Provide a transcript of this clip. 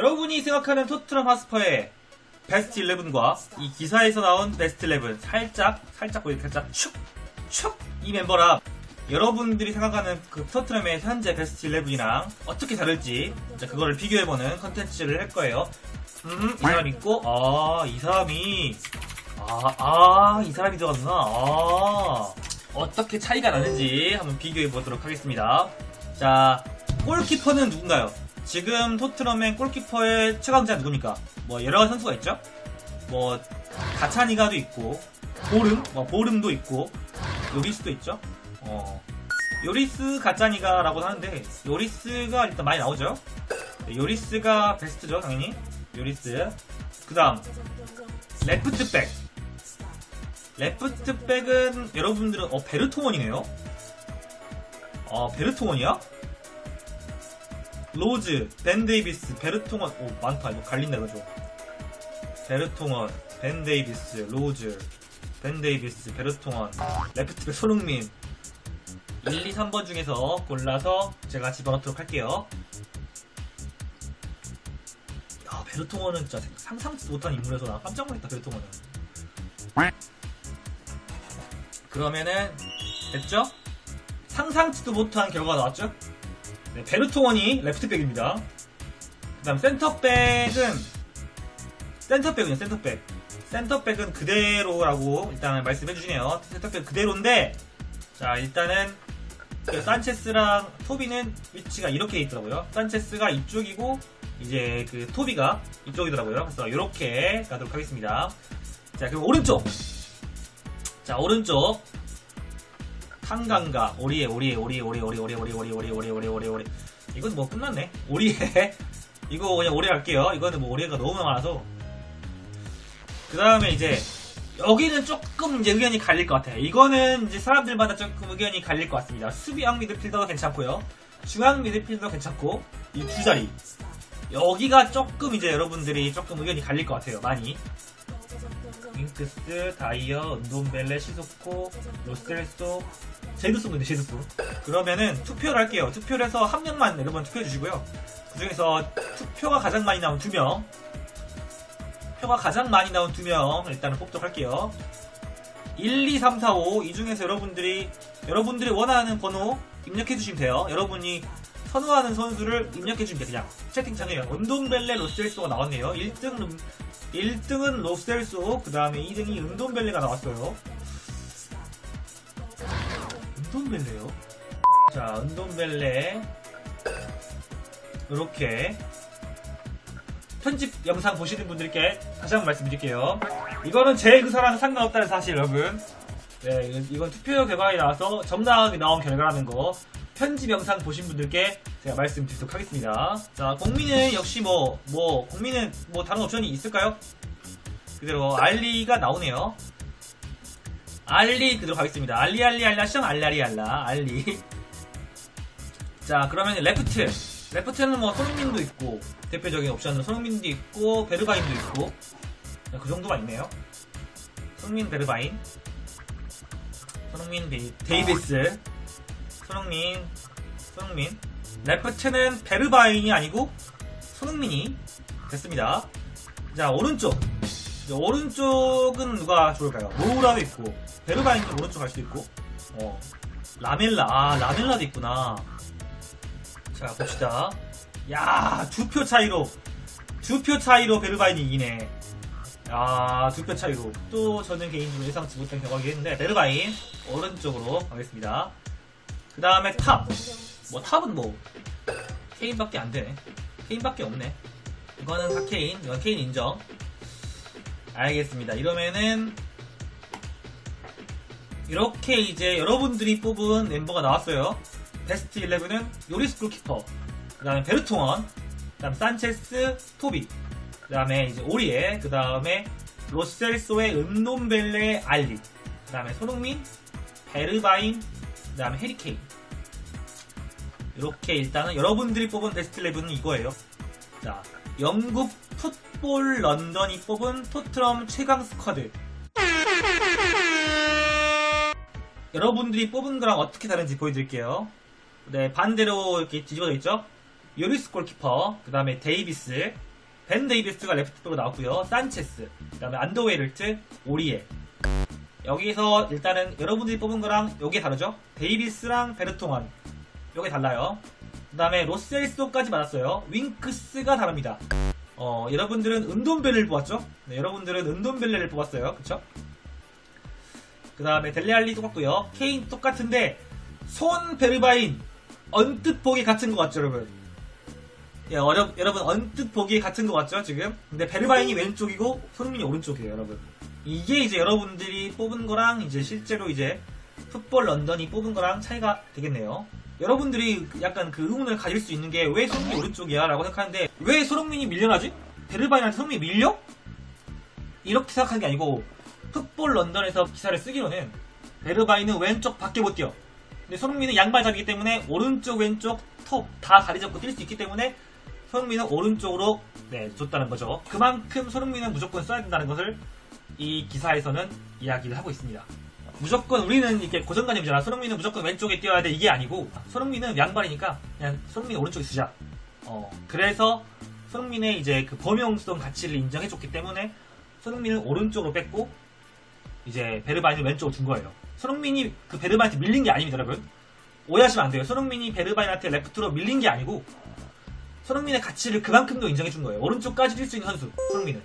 여러분이 생각하는 토트넘 하스퍼의 베스트 11과 이 기사에서 나온 베스트 11 살짝 살짝 보이게 살짝 축축이 멤버랑 여러분들이 생각하는 그 토트넘의 현재 베스트 11이랑 어떻게 다를지 이제 그거를 비교해보는 컨텐츠를 할 거예요. 음, 이 사람 있고 아 이 사람이 아, 아, 이 사람이 들어갔구나. 아, 어떻게 차이가 나는지 한번 비교해 보도록 하겠습니다. 자, 골키퍼는 누군가요? 지금 토트넘의 골키퍼의 최강자 누굽니까? 뭐 여러 가지 선수가 있죠? 뭐 가차니가도 있고 보름, 뭐 보름도 있고 요리스도 있죠? 어, 요리스 가짜니가라고 하는데 요리스가 일단 많이 나오죠? 네, 요리스가 베스트죠, 당연히. 요리스. 그 다음 레프트백. 레프트백은 여러분들은 어 베르통원이네요. 어 베르통원이야? 로즈, 벤 데이비스, 베르통원. 오 많다 이거 갈린다 이거죠. 베르통원, 벤 데이비스, 로즈, 벤 데이비스, 베르통원, 레프트백 손흥민. 1, 2, 3번 중에서 골라서 제가 집어넣도록 할게요. 야, 베르통원은 진짜 상상치 못한 인물에서 나 깜짝 놀랐다, 베르통원은. 그러면은, 됐죠? 상상치도 못한 결과가 나왔죠? 네, 베르통원이 레프트백입니다. 그 다음 센터백은, 센터백은요, 센터백. 센터백은 그대로라고 일단 말씀해 주시네요. 센터백 그대로인데, 자, 일단은, 그 산체스랑 토비는 위치가 이렇게 있더라고요. 산체스가 이쪽이고, 이제 그 토비가 이쪽이더라고요. 그래서 이렇게 가도록 하겠습니다. 자, 그리고 오른쪽. 자, 오른쪽. 한강가 오리에 오리에 오리에 오리에 오리에 오리에 오리에 오리에 오리에 오리에 오리에 오리에 오리에 이건 뭐 끝났네. 오리에 이거 그냥 오리에 할게요. 이거는 뭐 오리가 너무 많아서. 그 다음에 이제 여기는 조금 이제 의견이 갈릴 것 같아요. 이거는 이제 사람들마다 조금 의견이 갈릴 것 같습니다. 수비형 미드필더가 괜찮고요. 중앙 미드필더 괜찮고 이 두 자리 여기가 조금 이제 여러분들이 조금 의견이 갈릴 것 같아요. 많이. 윙크스, 다이어, 은돈벨레, 시소코, 로스텔소, 제드소인데 제드소. 그러면은 투표를 할게요. 투표를 해서 한 명만 여러분 투표해 주시고요. 그 중에서 투표가 가장 많이 나온 두 명, 표가 가장 많이 나온 두 명 일단은 뽑도록 할게요. 1, 2, 3, 4, 5. 이 중에서 여러분들이, 여러분들이 원하는 번호 입력해 주시면 돼요. 여러분이 선호하는 선수를 입력해 주시면 돼요. 그냥 채팅창에 은돈벨레 로스텔소가 나왔네요. 1등, 1등은 로스텔소, 그 다음에 2등이 은돈벨레가 나왔어요. 은돈벨레요? 자, 은돈벨레. 이렇게 편집 영상 보시는 분들께 다시 한번 말씀드릴게요. 이거는 제 의사랑 상관없다는 사실 여러분. 네, 이건 투표 결과에 나와서 정당하게 나온 결과라는 거 편집 영상 보신 분들께 제가 말씀드리도록 하겠습니다. 자, 국민은 역시 뭐, 뭐, 국민은 뭐 다른 옵션이 있을까요? 그대로 알리가 나오네요. 알리 그대로 가겠습니다. 알리 알리 알라션 알라리 알라 알리. 자, 그러면 레프트. 레프트는 뭐 손흥민도 있고 대표적인 옵션은 손흥민도 있고 베르바인도 있고 네, 그 정도가 있네요. 손흥민 베르바인, 손흥민 데이, 데이비스, 손흥민, 손흥민. 레프트는 베르바인이 아니고 손흥민이 됐습니다. 자 오른쪽. 이제 오른쪽은 누가 좋을까요? 모우라도 있고 베르바인도 오른쪽 갈 수도 있고 어 라멜라 아 라멜라도 있구나. 자 봅시다. 야, 두 표 차이로, 두 표 차이로 베르바인이 이기네. 야, 두표 차이로. 또 저는 개인적으로 예상치 못한 결과긴 했는데, 베르바인, 오른쪽으로 가겠습니다. 그 다음에 탑. 뭐, 탑은 뭐, 케인밖에 안 되네. 케인밖에 없네. 이거는 다 케인, 이건 케인 인정. 알겠습니다. 이러면은, 이렇게 이제 여러분들이 뽑은 멤버가 나왔어요. 베스트 11은 요리스 골키퍼, 그 다음에 베르통원, 그 다음 산체스, 토비, 그 다음에 이제 오리에, 그 다음에 로셀소의 은돈벨레 알리, 그 다음에 손흥민, 베르바인, 그 다음에 해리케인. 이렇게 일단은 여러분들이 뽑은 베스트 11은 이거예요. 자, 영국 풋볼 런던이 뽑은 토트넘 최강 스쿼드. 여러분들이 뽑은 거랑 어떻게 다른지 보여드릴게요. 네, 반대로 이렇게 뒤집어져 있죠? 요리스 골키퍼, 그 다음에 데이비스, 벤 데이비스가 레프트백으로 나왔고요. 산체스, 그 다음에 안더웨이르트, 오리에. 여기서 일단은 여러분들이 뽑은 거랑 요게 다르죠? 데이비스랑 베르통안 요게 달라요. 그 다음에 로셀소까지 맞았어요. 윙크스가 다릅니다. 어, 여러분들은 은돈벨레를 뽑았죠? 네, 여러분들은 은돈벨레를 뽑았어요. 그쵸? 그 다음에 델레알리 똑같고요 케인 똑같은데, 손 베르바인, 언뜻 보기 같은 것 같죠, 여러분? 예, 어려, 여러분, 언뜻 보기 같은 것 같죠, 지금? 근데 베르바인이 왼쪽이고, 손흥민이 오른쪽이에요, 여러분. 이게 이제 여러분들이 뽑은 거랑, 이제 실제로 이제, 풋볼 런던이 뽑은 거랑 차이가 되겠네요. 여러분들이 약간 그 의문을 가질 수 있는 게 왜 손흥민이 오른쪽이야? 라고 생각하는데 왜 손흥민이 밀려나지? 베르바인한테 손흥민이 밀려? 이렇게 생각하는 게 아니고 풋볼 런던에서 기사를 쓰기로는 베르바인은 왼쪽 밖에 못 뛰어. 근데 손흥민은 양발잡이기 때문에 오른쪽 왼쪽 톱 다 다리 잡고 뛸 수 있기 때문에 손흥민은 오른쪽으로 네, 줬다는 거죠. 그만큼 손흥민은 무조건 써야 된다는 것을 이 기사에서는 이야기를 하고 있습니다. 무조건 우리는 이렇게 고정관념이잖아. 손흥민은 무조건 왼쪽에 뛰어야 돼. 이게 아니고 손흥민은 양발이니까 그냥 손흥민 오른쪽에 쓰자. 어, 그래서 손흥민의 이제 그 범용성 가치를 인정해줬기 때문에 손흥민을 오른쪽으로 뺐고 이제 베르바인을 왼쪽으로 준 거예요. 손흥민이 그 베르바인한테 밀린 게 아닙니다, 여러분. 오해하시면 안 돼요. 손흥민이 베르바인한테 레프트로 밀린 게 아니고 손흥민의 가치를 그만큼도 인정해 준 거예요. 오른쪽까지 뛸 수 있는 선수, 손흥민은.